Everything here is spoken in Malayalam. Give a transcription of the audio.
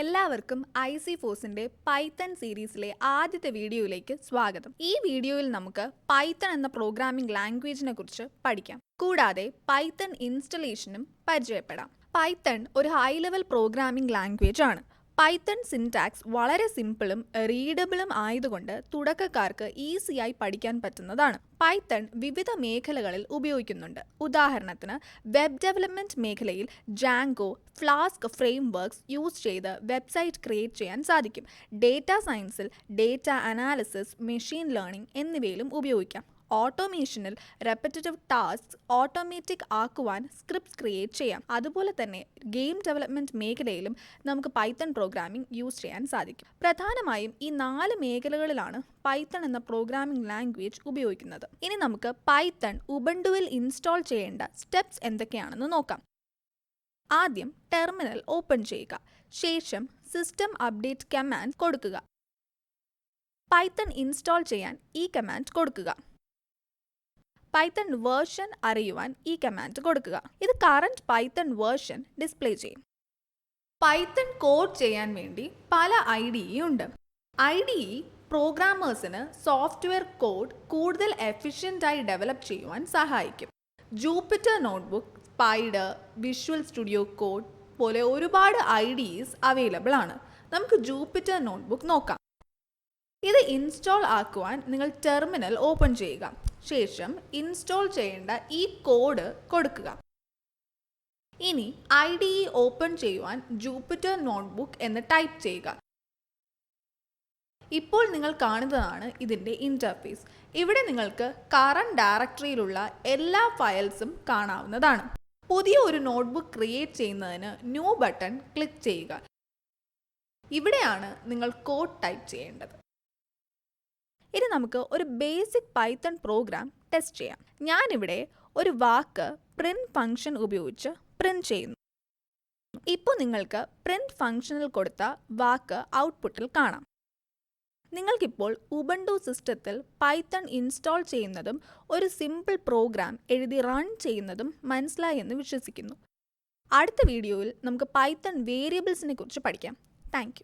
എല്ലാവർക്കും ഐ സി ഫോഴ്സിന്റെ പൈത്തൺ സീരീസിലെ ആദ്യത്തെ വീഡിയോയിലേക്ക് സ്വാഗതം. ഈ വീഡിയോയിൽ നമുക്ക് പൈത്തൺ എന്ന പ്രോഗ്രാമിംഗ് ലാംഗ്വേജിനെ കുറിച്ച് പഠിക്കാം. കൂടാതെ പൈത്തൺ ഇൻസ്റ്റലേഷനും പരിചയപ്പെടാം. പൈത്തൺ ഒരു ഹൈ ലെവൽ പ്രോഗ്രാമിംഗ് ലാംഗ്വേജ് ആണ്. പൈത്തൺ സിൻടാക്സ് വളരെ സിമ്പിളും റീഡബിളും ആയതുകൊണ്ട് തുടക്കക്കാർക്ക് ഈസിയായി പഠിക്കാൻ പറ്റുന്നതാണ്. പൈത്തൺ വിവിധ മേഖലകളിൽ ഉപയോഗിക്കുന്നുണ്ട്. ഉദാഹരണത്തിന് വെബ് ഡെവലപ്മെന്റ് മേഖലയിൽ ജാങ്കോ ഫ്ലാസ്ക് ഫ്രെയിംവർക്സ് യൂസ് ചെയ്ത് വെബ്സൈറ്റ് ക്രിയേറ്റ് ചെയ്യാൻ സാധിക്കും. ഡേറ്റ സയൻസിൽ ഡേറ്റ അനാലിസിസ് മെഷീൻ ലേണിംഗ് എന്നിവയിലും ഉപയോഗിക്കാം. ഓട്ടോമേഷനിൽ റെപ്പറ്റേറ്റീവ് ടാസ്ക് ഓട്ടോമാറ്റിക് ആക്കുവാൻ സ്ക്രിപ്റ്റ്സ് ക്രിയേറ്റ് ചെയ്യാം. അതുപോലെ തന്നെ ഗെയിം ഡെവലപ്മെന്റ് മേഖലയിലും നമുക്ക് പൈത്തൺ പ്രോഗ്രാമിംഗ് യൂസ് ചെയ്യാൻ സാധിക്കും. പ്രധാനമായും ഈ നാല് മേഖലകളിലാണ് പൈത്തൺ എന്ന പ്രോഗ്രാമിംഗ് ലാംഗ്വേജ് ഉപയോഗിക്കുന്നത്. ഇനി നമുക്ക് പൈത്തൺ ഉബണ്ടുവിൽ ഇൻസ്റ്റാൾ ചെയ്യേണ്ട സ്റ്റെപ്സ് എന്തൊക്കെയാണെന്ന് നോക്കാം. ആദ്യം ടെർമിനൽ ഓപ്പൺ ചെയ്യുക. ശേഷം സിസ്റ്റം അപ്ഡേറ്റ് കമാൻഡ് കൊടുക്കുക. പൈത്തൺ ഇൻസ്റ്റാൾ ചെയ്യാൻ ഈ കമാൻഡ് കൊടുക്കുക. പൈത്തൺ വേർഷൻ അറിയുവാൻ ഈ കമാൻഡ് കൊടുക്കുക. ഇത് കറണ്ട് പൈത്തൺ വേർഷൻ ഡിസ്പ്ലേ ചെയ്യും. പൈത്തൺ കോഡ് ചെയ്യാൻ വേണ്ടി പല ഐ ഡി ഉണ്ട്. ഐ ഡി പ്രോഗ്രാമേഴ്സിന് സോഫ്റ്റ്വെയർ കോഡ് കൂടുതൽ എഫിഷ്യന്റായി ഡെവലപ്പ് ചെയ്യുവാൻ സഹായിക്കും. Jupyter notebook Spyder Visual Studio Code പോലെ ഒരുപാട് ഐ ഡിസ് അവൈലബിൾ ആണ്. നമുക്ക് ജൂപ്പിറ്റർ നോട്ട്ബുക്ക് നോക്കാം. ഇത് ഇൻസ്റ്റാൾ ആക്കുവാൻ നിങ്ങൾ ടെർമിനൽ ഓപ്പൺ ചെയ്യുക. ശേഷം ഇൻസ്റ്റാൾ ചെയ്യേണ്ട ഈ കോഡ് കൊടുക്കുക. ഇനി ഐ ഡി ഇ ഓപ്പൺ ചെയ്യുവാൻ ജൂപ്പിറ്റർ നോട്ട്ബുക്ക് എന്ന് ടൈപ്പ് ചെയ്യുക. ഇപ്പോൾ നിങ്ങൾ കാണുന്നതാണ് ഇതിന്റെ ഇന്റർഫേസ് ഇവിടെ നിങ്ങൾക്ക് കറണ്ട് ഡയറക്ടറിയിലുള്ള എല്ലാ ഫയൽസും കാണാവുന്നതാണ്. പുതിയ ഒരു നോട്ട്ബുക്ക് ക്രിയേറ്റ് ചെയ്യുന്നതിന് ന്യൂ ബട്ടൺ ക്ലിക്ക് ചെയ്യുക. ഇവിടെയാണ് നിങ്ങൾ കോഡ് ടൈപ്പ് ചെയ്യേണ്ടത്. ഇനി നമുക്ക് ഒരു ബേസിക് പൈത്തൺ പ്രോഗ്രാം ടെസ്റ്റ് ചെയ്യാം. ഞാനിവിടെ ഒരു വാക്ക് പ്രിന്റ് ഫംഗ്ഷൻ ഉപയോഗിച്ച് പ്രിന്റ് ചെയ്യുന്നു. ഇപ്പോൾ നിങ്ങൾക്ക് പ്രിന്റ് ഫംഗ്ഷനിൽ കൊടുത്ത വാക്ക് ഔട്ട്പുട്ടിൽ കാണാം. നിങ്ങൾക്കിപ്പോൾ ഉബണ്ടു സിസ്റ്റത്തിൽ പൈത്തൺ ഇൻസ്റ്റാൾ ചെയ്യുന്നതും ഒരു സിമ്പിൾ പ്രോഗ്രാം എഴുതി റൺ ചെയ്യുന്നതും മനസ്സിലായി എന്ന് വിശ്വസിക്കുന്നു. അടുത്ത വീഡിയോയിൽ നമുക്ക് പൈത്തൺ വേരിയബിൾസിനെ കുറിച്ച് പഠിക്കാം. താങ്ക്